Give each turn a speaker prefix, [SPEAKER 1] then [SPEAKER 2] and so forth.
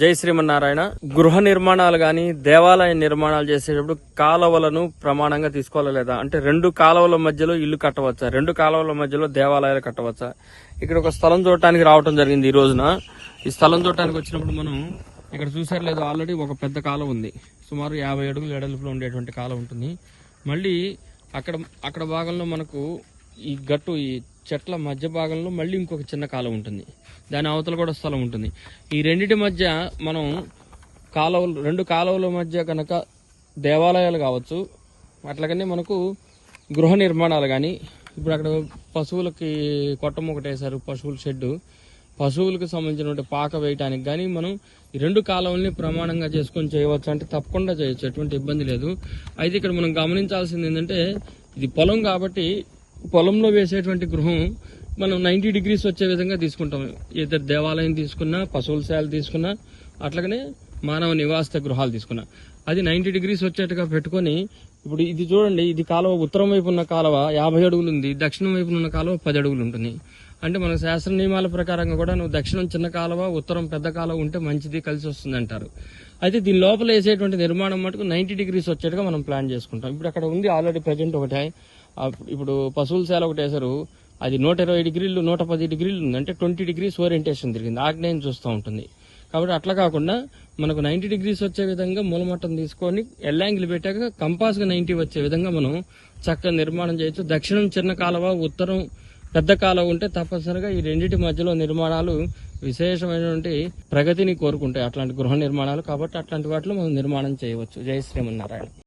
[SPEAKER 1] జై శ్రీమన్నారాయణ. గృహ నిర్మాణాలు గాని దేవాలయ నిర్మాణాలు చేసేటప్పుడు కాలువలను ప్రమాణంగా తీసుకోవాలా లేదా? అంటే రెండు కాలువల మధ్యలో ఇల్లు కట్టవచ్చా? రెండు కాలువల మధ్యలో దేవాలయాలు కట్టవచ్చా? ఇక్కడ ఒక స్థలం చూడటానికి రావటం జరిగింది ఈ రోజున. ఈ స్థలం చూడటానికి వచ్చినప్పుడు మనం ఇక్కడ చూసారు లేదు ఆల్రెడీ ఒక పెద్ద కాలువ ఉంది. సుమారు యాభై అడుగులు ఎడల్పులో ఉండేటువంటి కాలువ ఉంటుంది. మళ్ళీ అక్కడ అక్కడ భాగంలో మనకు ఈ గట్టు ఈ చెట్ల మధ్య భాగంలో మళ్ళీ ఇంకొక చిన్న కాలువ ఉంటుంది. దాని అవతల కూడా స్థలం ఉంటుంది. ఈ రెండిటి మధ్య మనం కాలువలు రెండు కాలువల మధ్య కనుక దేవాలయాలు కావచ్చు అట్లాగనే మనకు గృహ నిర్మాణాలు కానీ ఇప్పుడు అక్కడ పశువులకి కొట్టం ఒకటి వేశారు పశువుల షెడ్డు. పశువులకు సంబంధించినటువంటి పాక వేయటానికి కానీ మనం ఈ రెండు కాలువల్ని ప్రమాణంగా చేసుకొని చేయవచ్చు. అంటే తప్పకుండా చేయొచ్చు ఎటువంటి ఇబ్బంది లేదు. అయితే ఇక్కడ మనం గమనించాల్సింది ఏంటంటే ఇది పొలం కాబట్టి పొలంలో వేసేటువంటి గృహం మనం నైంటీ డిగ్రీస్ వచ్చే విధంగా తీసుకుంటాం. ఇద్దరు దేవాలయం తీసుకున్నా పశువుల శాల తీసుకున్నా అట్లాగనే మానవ నివాస గృహాలు తీసుకున్నా. అది నైంటీ డిగ్రీస్ వచ్చేట్టుగా పెట్టుకొని ఇప్పుడు ఇది చూడండి ఇది కాలువ ఉత్తరం వైపు ఉన్న కాలువ యాభై అడుగులు ఉంది దక్షిణం వైపు ఉన్న కాలువ పది అడుగులు ఉంటుంది. అంటే మన శాస్త్ర నియమాల ప్రకారంగా కూడా నువ్వు దక్షిణం చిన్న కాలువ ఉత్తరం పెద్ద కాలువ ఉంటే మంచిది కలిసి వస్తుంది అంటారు అయితే దీని లోపల వేసేటువంటి నిర్మాణం మటుకు నైంటీ డిగ్రీస్ వచ్చేట్టుగా మనం ప్లాన్ చేసుకుంటాం. ఇప్పుడు అక్కడ ఉంది ఆల్రెడీ ప్రజెంట్ ఒకటి. ఇప్పుడు పశువుల శాల ఒకటి వేశారు. అది నూట ఇరవై డిగ్రీలు నూట పది డిగ్రీలు ఉంది. అంటే ట్వంటీ డిగ్రీస్ ఓరియంటేషన్ తిరిగింది. ఆగ్నేయం చూస్తూ ఉంటుంది. కాబట్టి అట్లా కాకుండా మనకు నైంటీ డిగ్రీస్ వచ్చే విధంగా మూలమట్టం తీసుకొని ఎల్లాంగిల్ పెట్టాక కంపాస్గా నైంటీ వచ్చే విధంగా మనం చక్కగా నిర్మాణం చేయొచ్చు. దక్షిణం చిన్న కాలువ ఉత్తరం పెద్ద కాలువ ఉంటే తప్పనిసరిగా ఈ రెండింటి మధ్యలో నిర్మాణాలు విశేషమైనటువంటి ప్రగతిని కోరుకుంటాయి. అట్లాంటి గృహ నిర్మాణాలు కాబట్టి అట్లాంటి వాటిలో మనం నిర్మాణం చేయవచ్చు. జై శ్రీమన్నారాయణ.